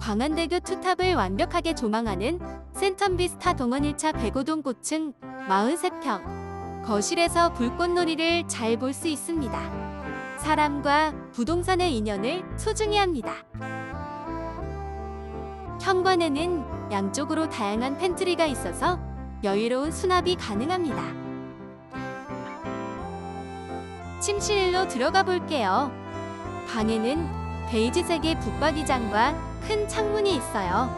광안대교 투탑을 완벽하게 조망하는 센텀비스타 동원 1차 105동 고층 43평. 거실에서 불꽃놀이를 잘 볼 수 있습니다. 사람과 부동산의 인연을 소중히 합니다. 현관에는 양쪽으로 다양한 팬트리가 있어서 여유로운 수납이 가능합니다. 침실로 들어가 볼게요. 방에는 베이지색의 붙박이장과 큰 창문이 있어요.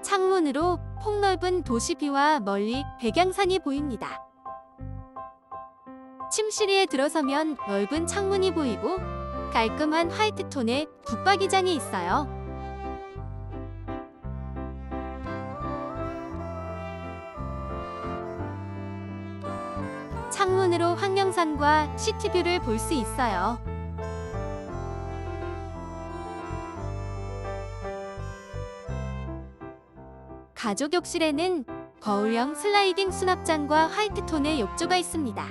창문으로 폭넓은 도시뷰와 멀리 백양산이 보입니다. 침실에 들어서면 넓은 창문이 보이고 깔끔한 화이트 톤의 붙박이장이 있어요. 창문으로 황령산과 시티뷰를 볼 수 있어요. 가족 욕실에는 거울형 슬라이딩 수납장과 화이트 톤의 욕조가 있습니다.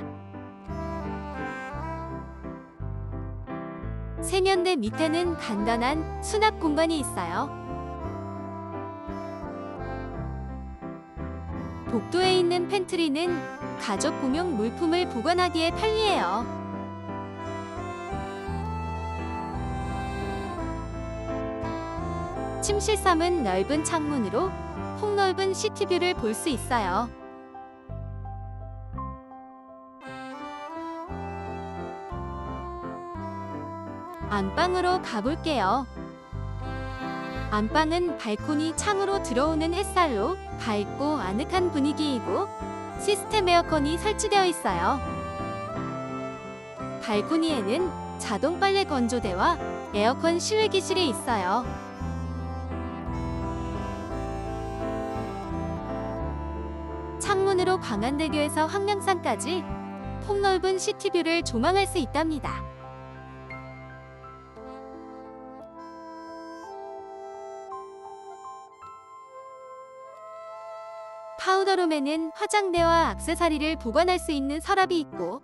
세면대 밑에는 간단한 수납 공간이 있어요. 복도에 있는 팬트리는 가족 공용 물품을 보관하기에 편리해요. 침실 3은 넓은 창문으로 폭넓은 시티뷰를 볼 수 있어요. 안방으로 가볼게요. 안방은 발코니 창으로 들어오는 햇살로 밝고 아늑한 분위기이고 시스템 에어컨이 설치되어 있어요. 발코니에는 자동 빨래 건조대와 에어컨 실외기실이 있어요. 창문으로 광안대교에서 황량산까지 폭넓은 시티뷰를 조망할 수 있답니다. 파우더룸에는 화장대와 액세서리를 보관할 수 있는 서랍이 있고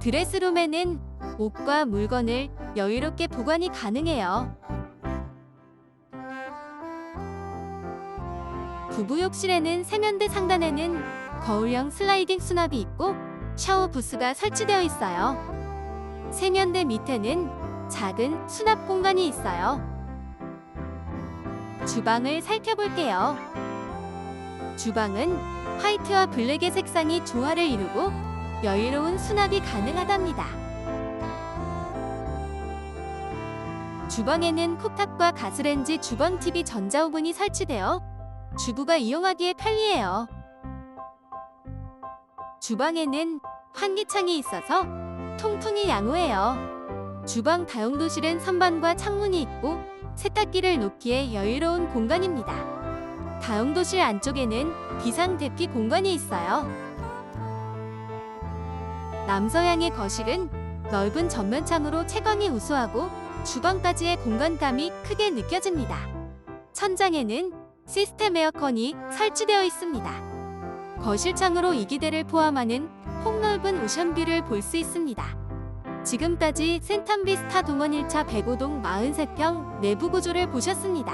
드레스룸에는 옷과 물건을 여유롭게 보관이 가능해요. 부부욕실에는 세면대 상단에는 거울형 슬라이딩 수납이 있고 샤워 부스가 설치되어 있어요. 세면대 밑에는 작은 수납 공간이 있어요. 주방을 살펴볼게요. 주방은 화이트와 블랙의 색상이 조화를 이루고 여유로운 수납이 가능하답니다. 주방에는 쿡탑과 가스렌지 주방 TV 전자오븐이 설치되어 주부가 이용하기에 편리해요. 주방에는 환기창이 있어서 통풍이 양호해요. 주방 다용도실은 선반과 창문이 있고 세탁기를 놓기에 여유로운 공간입니다. 다용도실 안쪽에는 비상 대피 공간이 있어요. 남서향의 거실은 넓은 전면 창으로 채광이 우수하고 주방까지의 공간감이 크게 느껴집니다. 천장에는 시스템 에어컨이 설치되어 있습니다. 거실 창으로 이 기대를 포함하는 폭넓은 오션뷰를 볼 수 있습니다. 지금까지 센텀비스타 동원 1차 105동 43평 내부 구조를 보셨습니다.